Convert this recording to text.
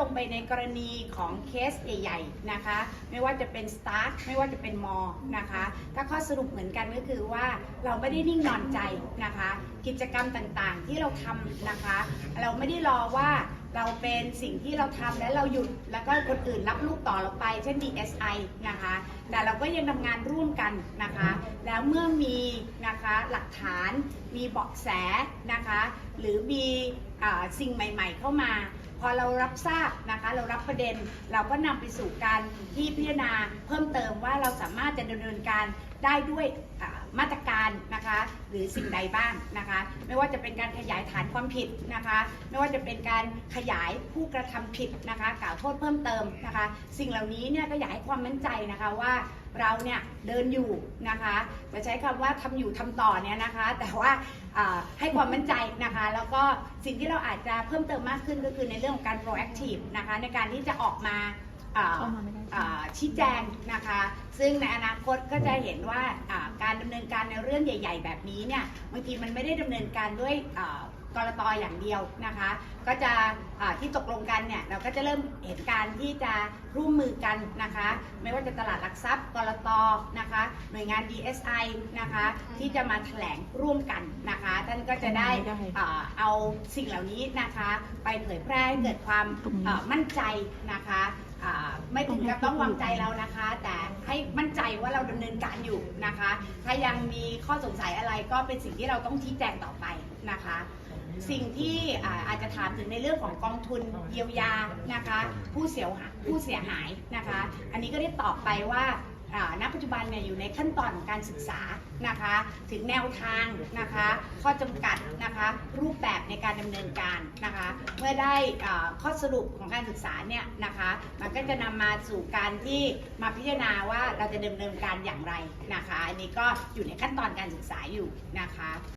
ลงไปในกรณีของเคสใหญ่ๆนะคะ ไม่ว่าจะเป็นสตาร์ทไม่ว่าจะเป็นมอนะคะ ถ้าข้อสรุปเหมือนกันก็คือว่าเราไม่ได้นิ่งนอนใจนะคะ กิจกรรมต่างๆที่เราทำนะคะ เราไม่ได้รอว่าเราเป็นสิ่งที่เราทำแล้วเราหยุดแล้วก็คนอื่นรับลูกต่อเราไป เช่น DSI นะคะ แต่เราก็ยังทำงานร่วมกันนะคะ แล้วเมื่อมีนะคะหลักฐานมีเบาะแสนะคะ หรือมีอ่าสิ่งใหม่ ๆ เข้ามา พอเรารับทราบนะคะ เรารับประเด็นเราก็นำไปสู่การที่พิจารณาเพิ่มเติมว่าเราสามารถจะดำเนินการได้ด้วยค่ะ มาตรการนะคะหรือสิ่งใดบ้างนะคะ ไม่ว่าจะเป็นการขยายฐานความผิดนะคะ ไม่ว่าจะเป็นการขยายผู้กระทำผิดนะคะ กล่าวโทษเพิ่มเติมนะคะ สิ่งเหล่านี้เนี่ยก็อยากให้ความมั่นใจนะคะว่าเราเนี่ยเดินอยู่นะคะจะใช้คำว่าทำอยู่ทำต่อเนี่ยนะคะ แต่ว่าอ่าให้ความมั่นใจนะคะ แล้วก็สิ่งที่เราอาจจะเพิ่มเติมมากขึ้นก็คือในเรื่องของการ proactive นะคะในการที่จะออกมา อ่าเข้ามาไม่ได้ อ่าชี้แจงนะคะ ซึ่งในอนาคตก็จะเห็นว่าอ่าการดำเนินการในเรื่องใหญ่ ๆ แบบนี้เนี่ยบางทีมันไม่ได้ดำเนินการด้วยอ่ากรตอย่างเดียวนะคะ ก็จะอ่าที่ตกลงกันเนี่ยเราก็จะเริ่มเห็นการที่จะร่วมมือกันนะคะ ไม่ว่าจะตลาดหลักทรัพย์กรตนะคะ หน่วยงาน DSI นะคะที่จะมาแถลงร่วมกันนะคะท่านก็จะได้ได้ อ่าเอาสิ่งเหล่านี้นะคะ ไปเผยแพร่ให้เกิดความตรงนี้อ่ามั่นใจนะคะ อ่าไม่ถึงกับต้องวางใจเรานะคะ แต่ให้มั่นใจว่าเราดำเนินการอยู่นะคะ ถ้ายังมีข้อสงสัยอะไรก็เป็นสิ่งที่เราต้องชี้แจงต่อไปนะคะ สิ่งที่อ่าอาจจะถามถึงในเรื่องของกองทุนเยียวยานะคะ ผู้เสียหายผู้เสียหายนะคะ อันนี้ก็ได้ตอบไปว่า ปัจจุบันเนี่ยอยู่ในขั้นตอนของการศึกษานะคะ ถึงแนวทางนะคะ ข้อจำกัดนะคะ รูปแบบในการดำเนินการนะคะ เมื่อได้ข้อสรุปของการศึกษาเนี่ยนะคะ มันก็จะนำมาสู่การที่มาพิจารณาว่าเราจะดำเนินการอย่างไรนะคะ อันนี้ก็อยู่ในขั้นตอนการศึกษาอยู่นะคะ